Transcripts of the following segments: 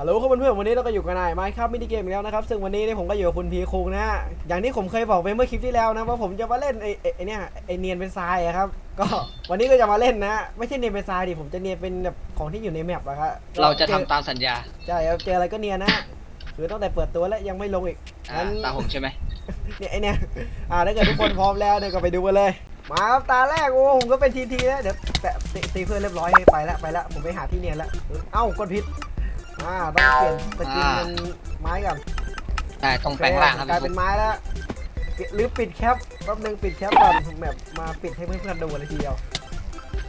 ฮัลโหลครับเพื่อนๆวันนี้เราก็อยู่กันในไมค์ครับมินิเกมอีกแล้วนะครับ ซึ่งวันนี้เนี่ยผมก็อยู่กับคุณพีคุงนะฮะอย่างที่ผมเคยบอกไปเมื่อคลิปที่แล้วนะว่าผมจะมาเล่นไอ้ไอ้ไอ้เนี่ยไอ้เนียนเป็นทรายอะครับ ก็วันนี้ก็จะมาเล่นนะ ไม่ใช่เนียนเป็นทรายดิผมจะเนียนเป็นแบบของที่อยู่ในแมปอะครับเราจะทำตามสัญญาใช่ครับเจออะไรก็เนียนนะคือตั้งแต่เปิดตัวแล้วยังไม่ลงอีกอ่างั้นตาผมใช่ไหมเนี่ยไอเนี่ยอ่าถ้าเกิดทุกคนพร้อมแล้วเดี๋ยวก็ไปดูกันเลย มาครับตาแรกโอ้ผมก็เป็นทีทีแล้วเดี๋ยวแปะตีตีเพื่อนเรียบร้อยไปแล้วไปแล้วผมไปหาที่เนียนแล้วเอ้ากดผิด อ่าต้องเปลี่ยนสกินเป็นไม้ก่อนใช่ตรงแปลงร่างครับกลายพี่เป็นฟุ๊กไม้แล้วหรือปิดแคปแป๊บนึงปิดแคปก่อนแบบมาปิดให้เพื่อนๆดูเลยทีเดียว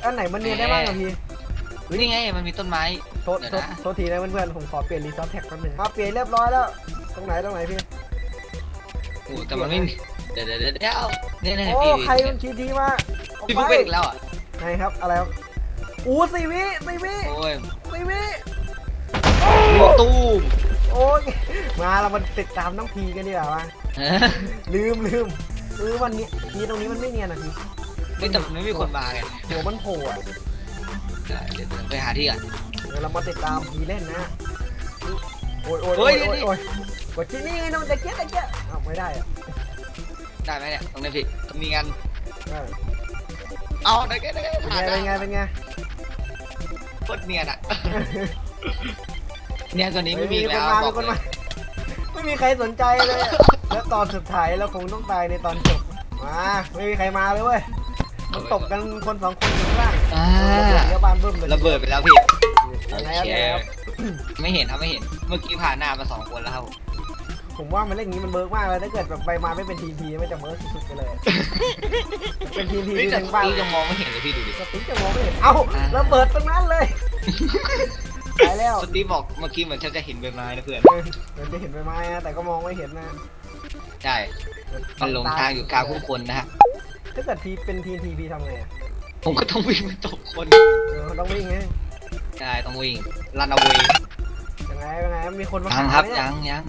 อันไหนมันเนียนได้บ้างอะพี่เฮ้ยนี่ไงมันมีต้นไม้โทษเดี๋ยวโทษนะโทษทีนะเพื่อนๆผมขอเปลี่ยนรีซอสแท็กแป๊บนึงมาเปลี่ยนเรียบร้อยแล้ว ตรงไหนตรงไหนพี่โอ้แต่มันไม่มีเดี๋ยวเดี๋ยวเดี๋ยวเดี๋ยวเนี่ยเนี่ยโอ้พี่ใครมันทีทีมาออกพี่ไปฟุ๊กเป็นอีกแล้วอะไหนครับอะไรครับอู้สี่วิสี่วิโอ้ยสี่วิหัว ตู้มโอ้ยมาเรามาติดตามน้องพีกันดีกว่ามาเออลืมลืมเออวันนี้พีตรงนี้มันไม่เนียนอะพี่ไม่แต่มันไม่มีคนมาไงหัวมันโผล่อะเดี๋ยวเดี๋ยวไปหาที่ก่อน เดี๋ยวเรามาติดตามพีเล่นนะโอ้ยโอ้ยเฮ้โอ้ยยโอ้ยนี่โอ้ยกดที่นี่น้องจะเกี้ยจะเกี้ยอ้าวไม่ได้อะได้ไหมเนี่ยตรงนี้พี่มีงานเออเอาได้แค่ได้แค่เป็นผ่าไงนเป็นไงเป็นไง โคตรเนียนอะ เนี่ยตัวนี้ไม่มีคแล้นวมาบมีอกคนเลมายไม่มีใครสนใจเลยอะแล้วตอนสุดท้ายเราคงต้องตายในตอนจบมาไม่มีใครมาเลยเว้ยมันตกกันคนสองคนอยู่ข้างล่างอ่าเดี๋ยวบ้านบึ้มเลยระเบิดไปแล้วพี่ยังไงโอครับเคยังไงครับไม่เห็นครับไม่เห็น เมื่อกี้ผ่านหน้ามาสองคนแล้วครับผมผมว่ามันเล่นอย่างนี้มันเบิร์กมากเลยถ้าเกิดแบบใบมาไม่เป็นทีมทีไม่จะเบิร์กสุดๆไปเลย เป็นทีมทีเฮ้ยที่แต่ทั้งบ้านพี่ยังมองไม่เห็นเลยพี่ดูดิสติ๊กจะมองไม่เห็นเอ้าอ่าระเบิดตรงนั้นเลย ตายแล้วสตีฟบอกเมื่อกี้เหมือนฉันจะเห็นใบไม้นะเพื่อน เออเดี๋ยวจะเห็นใบไม้นะแต่ก็มองไม่เห็นนะใช่ มันหลงทางอยู่กลางผู้คนนะฮะ ถ้าเกิดทีเป็นทีมทีพีทำไงอะผมก็ต้องวิ่งไปตบคน เออต้องวิ่งไงใช่ ต้องวิ่งรันเอาไว้ยังไงยังไงมีคนมายังหาครับไหมเนี่ยังยัง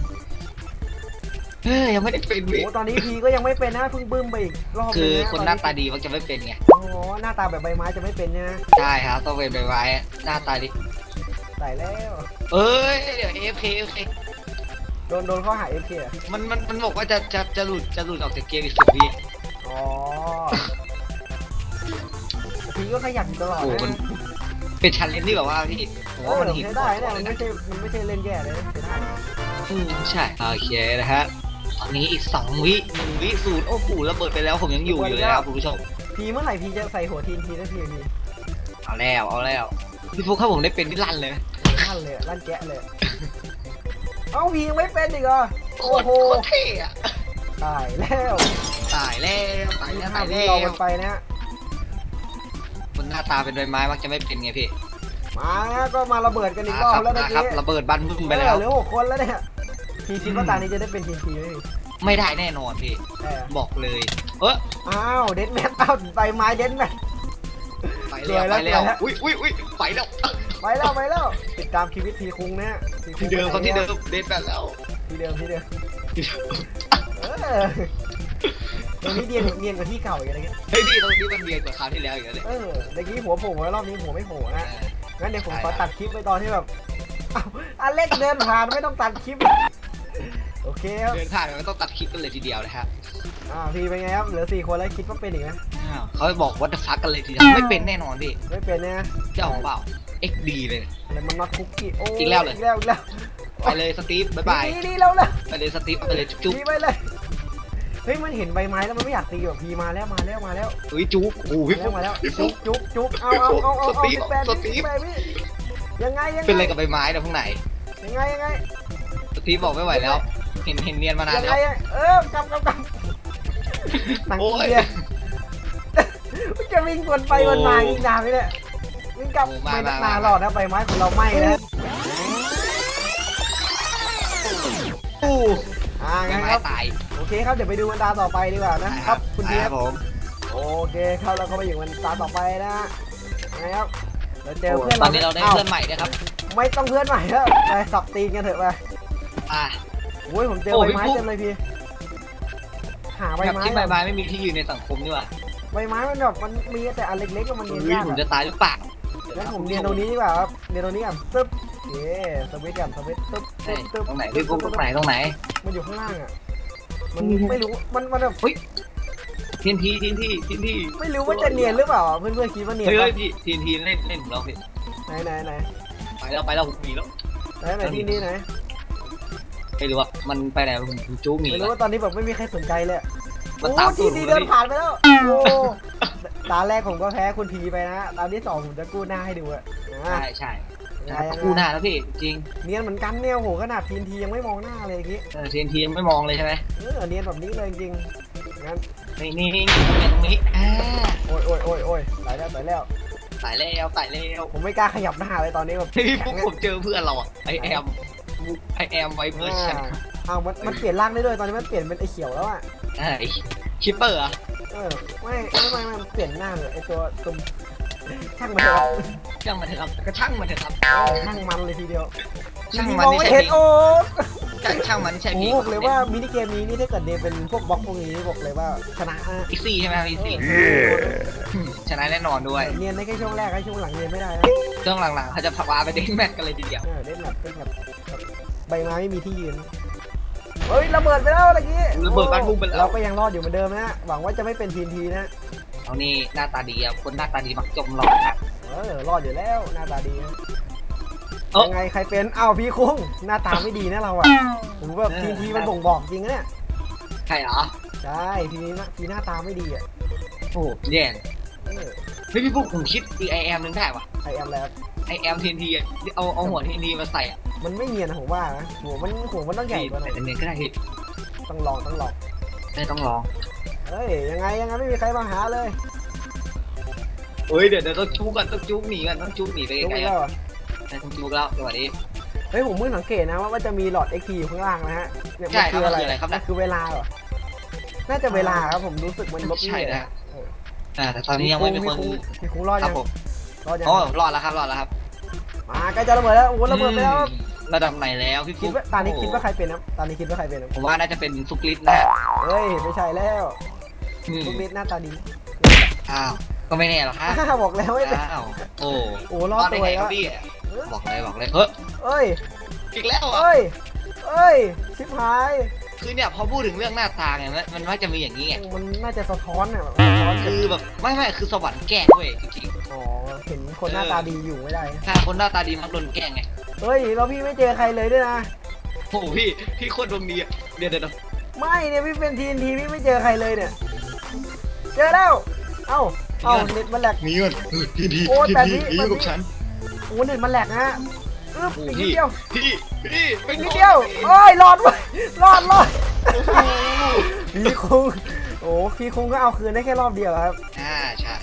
เฮ้ยยังไม่ได้เป็นวิโอ้ตอนนี้พีก็ยังไม่เป็นนะเพิ่งบึ้มไปอีกรอบคือนึงะคนหน้าตาดีมักจะไม่เป็นไงอ๋อหน้าตาแบบใบไม้จะไม่เป็นนะใช่ครับ ต้องเป็นใบไม้หน้าตาดี ใส่แล้ว เอ้ยเดี๋ยว AFK AFK โดนโดนข้อหาเอฟเคมันมันมันบอกว่าจะจะจะหลุดจะหลุดออกจากเกมอีกสิบวิอ๋อพีก็ขยันอยู่ตลอดโอ้โหนะมันเป็นชันเลนที่แบบว่าพี่ผมเอว่าอมันหินใช้พอได้ตัวนะเลมันยไม่นะใช่มันไม่ใช่เล่นแย่เลยนะใช้ได้อืมใช่โอเคนะฮะตอนนี้อีกสองวิหนึ่งวิศูนย์โอ้โหระเบิดไปแล้วผมยังอยู่อยู่เลยนะครับคุณผู้ชม พีเมื่อไหร่พีจะใส่หัวทีนทีได้ทีพีเอาแล้วเอาแล้วพี่ฟุกครับผมได้เป็นที่ลั่นเลย ลั่นเลยลั่นแกะเลย เอ้าพียังไม่เป็นอีกเหรอโคโอ้ตรโห โคตรเท่อะตายแล้วตายแล้วตายแล้วห้าตายวิแล้รอวกันไปนะฮะคนหน้าตาเป็นใบไม้มักจะไม่เป็นไงพี่มานะก็มาระเบิดกันอีกรมาอบครับแล้วเมื่มาอครับกี้ระเบิดบันบึ้มไปเอแล้วอเหลือหกคนแล้วเนี่ยพีคิดว่าตานี้จะได้เป็นทีมทีไหมพี่ไม่ได้แน่นอนพี่ใช่อะบอกเลย เอออ้าวเด็ดแมทอ้าวใบไม้เด็ดแมท ไปแล้วสวยไปแล้วแล้วสวยแล้วอุ้ยอุ้ยอุ้ยไปแล้ว ไปแล้วไปแล้วติดตามชีวิตพีคุงนะฮะพีคุงที่เดิมเขาที่เดิมเดนแบบแล้วที่เดิมที่เดิมที่เดิมเออตรงนี้เนียนเนียนกว่าที่เก่าอีกอะไรเงี้ยเฮ้ยพี่ตรงนี้มันเรียนกว่าคราวที่แล้วอีกแล้วเนี่ยเออเมื่อกี้หัวโผล่แล้วรอบนี้หัวไม่โผล่นะเอองั้นเดี๋ยวผมได้ขอได้ตัดคลิปไปตอนที่แบบอ้าวอเล็กเดินผ่านไม่ต้องตัดคลิป โอเคครับเดินผ่านมันก็ต้องตัดคลิปกันเลยทีเดียวนะครับอ่าพี่เป็นไงครับเหลือสี่คนแล้วคิดว่าเป็นอีกไหม อ้าวเขาบอกวัตฟักกันเลยทีเดียวไม่เป็นแน่นอนพี่ไม่เป็นนะเจ้าของเปล่า XD เลยเนี่ย อะไรมันน็อตคุกกี้โอ้อีกแล้วเหรอ อีกแล้วอีกแล้วไปเลยสตีฟบ๊ายบายดีดีแล้วแล้วไปเลยสตีฟไปเลยจุ๊บดีไปเลยเฮ้ยมันเห็นใบไม้แล้วมันไม่อยากตีแบบพีมาแล้วมาแล้วมาแล้วอุ้ยจุ๊บโอ้โหพี่มาฟุ๊แล้วกมาแล้วพี่ฟุจุ๊กบจุ๊บจุ๊บเอาเอาเอาเอาสเอาตีฟสิบแปดสวิตีฟสิบแปดวิยังไงยังไงเป็นอะไรกับใบไม้นะพวกไหนยังไงยังไงสตีฟบอกไม่ไหวแล้ว เห็นเห็นเนียนมานานยังแล้ไงวยังเออกำกำกำหนังโอ้ยอินเดียมัน จะวิ่งวนไปวนมาอีกนานไหมเนี่ยวิ่งกลับโอ้ไม่มานามานมาหลอดนะใบไม้ของเราไหม้นะอู้อ่าใบงั้นไม้ครับ ตาย โอเคครับ เดี๋ยวไปดูวันตาต่อไปดีกว่านะครับ คุณไปเทียครับบผม โอเคครับเราก็ไปอยู่วันตาต่อไปนะนะครับเราเจอโอ้เพื่อนตอนนี้เราได้อ้วเพื่อนใหม่ด้วยครับ ไม่ต้องเพื่อนใหม่แล้วไปสับตีนกันเถอะไปอะโอ้ยผมเจอโอ้ใบพี่ไม้ฟุ๊กเต็มเลยพี่ หาใบแบบไม้ที่ใบไม้ไม่มีที่ยืนในสังคมนี่หว่า ใบไม้มันแบบมันมีแต่อันเล็กๆก็มันเนียนเฮ้ยยากผมอะจะตายหรือเปล่างั้นผมเรียนตรงนี้ดีกว่าครับเรียนตรงนี้ก่อนปึ๊บโอเคเย้สวิตช์กันสวิตช์ตึ๊บเฮ้ตึ๊ยบตึ๊บตรงไหนพี่ฟุกตรงไหนตรงไหน มันอยู่ข้างล่างอะ มันไม่รู้ มันมันแบบทีนทีทีนทีทีนทีไม่รู้ว่าจะเนียนหรือเปล่าอะเพื่อนๆคิดว่าเนียนเฮ้ยปะพี่ทีนทีเล่นเล่นของเราพี่ไหนไหนไหนไปแล้วไปแล้วผมมีแล้วไหนไหนที่นี่ไหนไม่รู้ว่ามันไปไหนผมจู้หมีไม่รู้ว่าตอนนี้แบบไม่มีใครสนใจเลย อะมันโอ้ตามตูที่ดดีผมเดิเลนยผ่านไปแล้ว โอ้ตาแรกผมก็แพ้คุณพีไปนะ ตาที่สองผมจะกู้หน้าให้ดูอะอะใช่ใช่ยังไงแต่ยังกู้หไงน้าแล้วพี่จริงเนียนเหมือนกันเนี่ยโหขนาดทีนทียังไม่มองหน้าเลยเมื่อกี้เออทีนทีไม่มองเลยใช่ไหมเออเนียนแบบนี้เลยจริงๆงั้นนี่นี่นี่ตรงนี้ตรงนี้อ่าโอ้ยโอ้ยโอ้ยโอ้ยไหลแล้วไหลแล้ว ตายแล้วตายแล้วผมไม่กล้าขยับหน้าเลยตอนนี้แบบ พี่ฟุกผมเจอเพื่อนเราอะไอแอมไอแอมไวเวอร์ชัน อ่าอ้าวมันมันเปลี่ยนร่างได้ด้วยตอนนี้มันเปลี่ยนเป็นไอเขียวแล้วอะไอคิปเปอร์อะเออไม่ไม่ไม่ไม่มันเปลี่ยนหน้าเลยไอตัวตุ่มช่างมันเถอะช่างมันเถอะครับก็ช่างมันเถอะครับช่างมันเลยทีเดียวช่างทีมันมองนี่ไม่ใช่เห็นพี่โอ้ช่างช่างมันใช่โหพี่บอกเลยว่ามินิเกมนี้นี่ถ้าเกิดเดนเป็นพวกบล็อกพวกนี้บอกเลยว่าชนะอะอีซี่ใช่ไหมอีซี่เออชนะแน่นอนด้วยเนียนได้แค่ช่วงแรกแค่ช่วงหลังเนียนไม่ได้นะ ช่วงหลังๆเขาจะพาไปเดนแมทกันเลยทีเดียว เออเล่นแบบเล่นแบบแบบใบไม้ไม่มีที่ยืน เฮ้ยระเบิดไปแล้วตะกี้ระเบิดบ้านบุ้งไปแล้ว เราก็ยังรอดอยู่เหมือนเดิมนะหวังว่าจะไม่เป็นทีนทีนะเอานี่หน้าตาดีอะคนหน้าตาดีมักจมหลอกนะ เออรอดอยู่แล้วหน้าตาดีนะเอ้ายังไงใครเป็นอ้าวพี่คุ้งหน้าตาไม่ดีนะเราอะผมว่าทีทีมันบ่งบอกจริงนะเนี่ยใช่เหรอใช่ทีนี้นะทีหน้าตาไม่ดีอะโอ้แย่เออเฮ้ยพี่พวกผมคิดดีไอแอมนึงได้ปะไอแอมแล้วไอแอมทีนทีเอาเอาหัวทีนทีมาใส่อะ มันไม่เนียนนะผมว่านะหัวมันหัวมันต้องใหญ่กว่าหน่อยแต่เนียนก็ได้พี่ต้องลองต้องลองได้ต้องลองเฮ้ยยังไงยังไงไม่มีใครมาหาเลยเฮ้ยเดี๋ยวเดี๋ยวต้องจุกกันต้องจุกหนีกันต้องจุกหนีไปยกไกลไปๆแล้วอะอะได้ต้องจุกแล้วจังหวะนี้เฮ้ยผมเพิ่งสังเกตนะว่าว่าจะมีหลอด XP อยู่ข้างล่างนะฮะเนี่ยใช่มันคืออะไรครับมันคืออะไรครับมันคือเวลาเหรอน่าจะเวลาครับผมรู้สึกมันลดใช่นะเอออ่าแต่ตอนนี้ยังไม่มีคนมีคุ้งรอดครัยับงผมรอดยังโอ้รอดแล้วครับรอดแล้วครับมาใกล้จะระเบิดแล้วโอ้โหระเบิดไปแล้วอืม ระดับไหนแล้วพี่คิฟุดกว่าตอนนี้คิดว่าใครเป็นนะตอนนี้คิดว่าใครเป็นนะผมว่าน่าจะเป็นฟุกลิสนะฮะเฮ้ยไม่ใช่แล้วอืมลูกนิดหน้าตาดีอ้าวก็ไม่แน่หรอกฮะอ้าวบอกแล้วไม่เป็นอ้าวโอ้โอ้รอดได้ตัวไงแล้ครัวบพี่บอกเลยบอกเลยเฮ้ยเอ้ยอีกแล้วอะเอ้ยเอ้ยชิบหายคือเนี่ยพอพูดถึงเรื่องหน้าตาไงมันมันมักจะมีอย่างนี้ไงมันน่าจะสะท้อนอะแบบสะท้อนคือแบบไม่ไม่คือสวรรค์แกล้งเว้ยจริงอ๋อเห็นคนหน้าตาดีอยู่ไม่ได้ๆถ้าคนหน้าตาดีมักโดนแกล้งไง เฮ้ยแล้วพี่ไม่เจอใครเลยด้วยนะ โอ้โหพี่พี่โคตรดวงดีอะเดี๋ยวเดี๋ยวเดี๋ยวไม่เนี่ยพี่เป็นทีนทีพี่ไม่เจอใครเลยเนี่ย เจอแล้ว เอ้า เอ้าเน็ตมันแหลกมีเงินพี่ดีโอ้แต่นี่พี่อยู่กับฉันโอ้เน็ตมันแหลกนะฮะอึ๊บโอ้อีกพี่นิดเดียวพี่พี่อีกนิดเดียวโอ้ยรอดเว้ยรอดรอดพี่คุงโอ้พี่คุงก็เอาคืนได้แค่รอบเดียวครับ อ่าใช่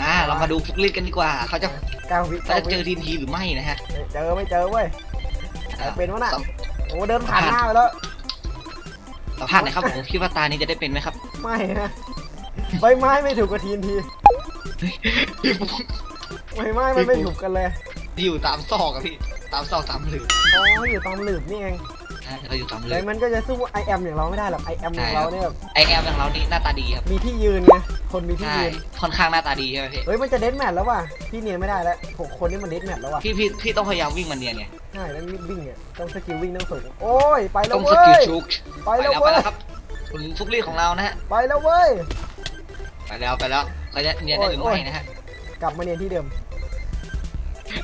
อ่าเรามาดูฟุกลิสกันดีกว่า เขาจะ เก้าวิเขาเก้าจะวิเจอทีมทีหรือไม่นะฮะเจอไม่เจอเว้ยอ่าเป็นวะน่ะสัมโอ้เดินผ่านหน้าไปแล้ว สัมภาษณ์หนะครับผมคิดว่าตานี้จะได้เป็นไหมครับไม่ฮะใบไม้ไม่ถูกกับทีนทีพี่ฟุกใบไม้มันไม่ถูกกันเลย อยู่ตามซอกอะพี่ ตามซอกตามหลืบอ๋ออยู่ตามหลืบนี่เอง อ่าเราอยู่ตามหลืแต่บมันก็จะสู้ไอแอมอย่างเราไม่ได้หรอกไอแอมอย่างเราเนี่ยแบบไอแอมอย่างเรานี่หน้าตาดีครับมีที่ยืนไงคนมีที่ใช่ยืน ค่อนข้างหน้าตาดีใช่ไหมพี่เฮ้ยมันจะเดนแมทแล้วว่ะพี่เนียนไม่ได้แล้วหกคนนี่มันเดนแมทแล้วว่ะพี่พี่พี่ต้องพยายามวิ่งมันเนียนไงใช่แล้ววิ่งเนี่ยต้องสกิลวิ่งต้องสูงโอ้ยไปแล้ต้วองสเว้กิลย ชุกไปไปแล้วแล้วไปเว้ย แล้วครับคุณฟุกลี่ของเรานะฮะไปแล้วเว้ย ไปแล้วไปแล้วเขาจะเนียนได้หรือโอ้ยไม่นะฮะกลับมาเนียนที่เดิม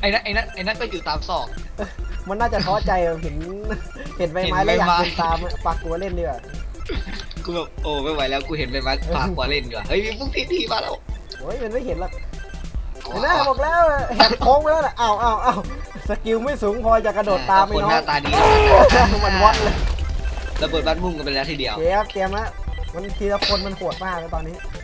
ไอ้นั่นไอ้นั่นไอ้นั่นก็อยู่ตามซอก มันน่าจะท้อใจอะเห็นเห็นใบไม้เห็นแล้วอยากใบไม้เดินตามอะปากกลัวเล่นดีกว่ากูแบบโอ้ไม่ไหวแล้วกูเห็นใบไม้ฝากกว่าเล่นอยู่อะเฮ้ยมีฟุกทีทีมาแล้วโอ้ยมันไม่เห็นหรอกเห็นไหมบอกแล้วแหกโค้งไปแล้วน่ะอ้าวอ้าวอ้าวสกิลไม่สูงพอจะกระโดดตามคไม่นน้อหยน้าตาดีมันวัดเลยระเบิดบ้านมุ่งกันไปแล้วทีเดียวเดี๋ยวเตรียมนะมันทีละคนมันโหดมากเลยตอนนี้ใช่ครับผม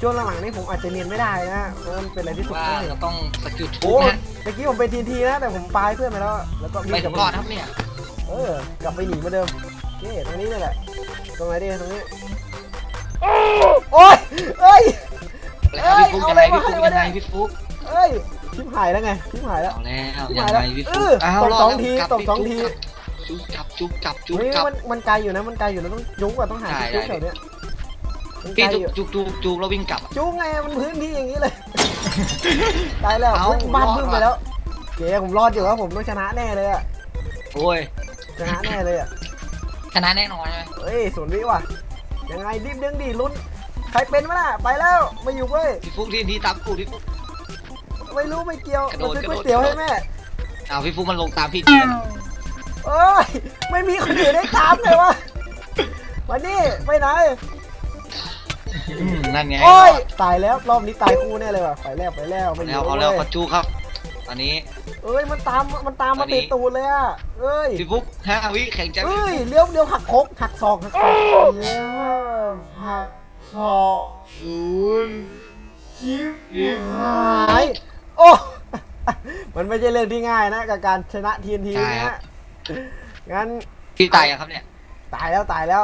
ช่วงหลังๆนี่ผมอาจจะเนียนไม่ได้นะเพราะมันเป็นอะไรที่สุดว่าเลยเราต้องสกิลชุโอ้กนะเมื่อกี้ผมเป็นทีทีนะแต่ผมปาให้เพื่อนไปแล้วแล้วก็ไปวิ่งกถึลับงรอดครับเนี่ยเออกลับไปหนีเหมือนเดิมโอเคตรงนี้นี่แหละตรงไหนดีตรงนี้โอ้ยเอ้ย แล้วพี่ฟุกยังไงพี่ฟุกยังไงพี่ฟุกเอ้ยชิบหายแล้วไงชิบหายแล้ว เอาแล้วชิบยัหางยไงแล้วพี่เอฟุอกอ้าวตบรอดสองแล้วทีกลับตบสองที จุ๊บจับจุ๊บจับจุ๊บเฮ้ยจับ มันมันไกลอยู่นะมันไกลอยู่นะต้องยุ้งกว่าต้องหาที่ได้ จุ๊กแถวเนี้ย มันไกพี่ลจุ๊อยู่จุ๊จุ๊จุ๊แล้ววิ่งกลับอะ จุ๊กไงมันพื้นที่อย่างนี้เลย ตายแล้วเอ้าเฮ้ยบ้านรอดบึ้มไปว่ะแล้วเก๋ผมรอดอยู่ครับผมต้องชนะแน่เลยอะโอ้ยชนะแน่เลยอะชนะแน่นอนใช่ไหมเฮ้ยศูนย์วิว่ะยังไงดิบดึงดิลุ้นใครเป็นวะน่ะไปแล้วมาอยู่เว้ยพี่ฟุกทีทีตามกูพี่ฟุก ไม่รู้ไม่เกี่ยวกระโดมาดซื้อกระก๋โดดวยเตี๋ยวให้แม่อ้าวพี่ฟุกมันลงตามพี่จริงเอ้ยไม่มีคนอื่นได้ตามเลยวะวันนี้ไปไหน อืมนั่นไงโอ้ยตายแล้วรอบนี้ตายคู่แน่เลยว่ะไปแล้วไปแล้วไม่อแล้วยู่เอาแล้วเว้ปัยจจุครับตอนนี้ เอ้ยมันตามมันตามตมาอนนี้ติดตูดเลยอะเอ้ยพี่ฟุกห้าวิแข่งใจเอ้ยเลี้ยวเลี้ยวหักโคกหักศอกหักศอกเลี้ยวหักศอกศูนย์ชิบหายโอ้มันไม่ใช่เรื่องที่ง่ายนะกับการชนะทีนทีนะฮะงั้นพี่ตายยังครับเนี่ย ตายแล้วตายแล้ว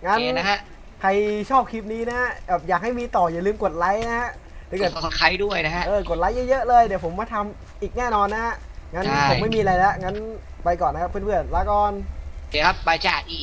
โองั้นเคนะฮะ ใครชอบคลิปนี้นะฮะแบบอยากให้มีต่ออย่าลืมกดไลค์นะฮะถ้าเกิดขอใครด้วยนะฮะ เออกดไลค์เยอะๆเลย เดี๋ยวผมมาทำอีกแน่นอนนะฮะ งั้นใช่ ผมไม่มีอะไรแล้ว งั้นไปก่อนนะครับเพื่อนๆลาก่อน โอเคครับไปจ้าอี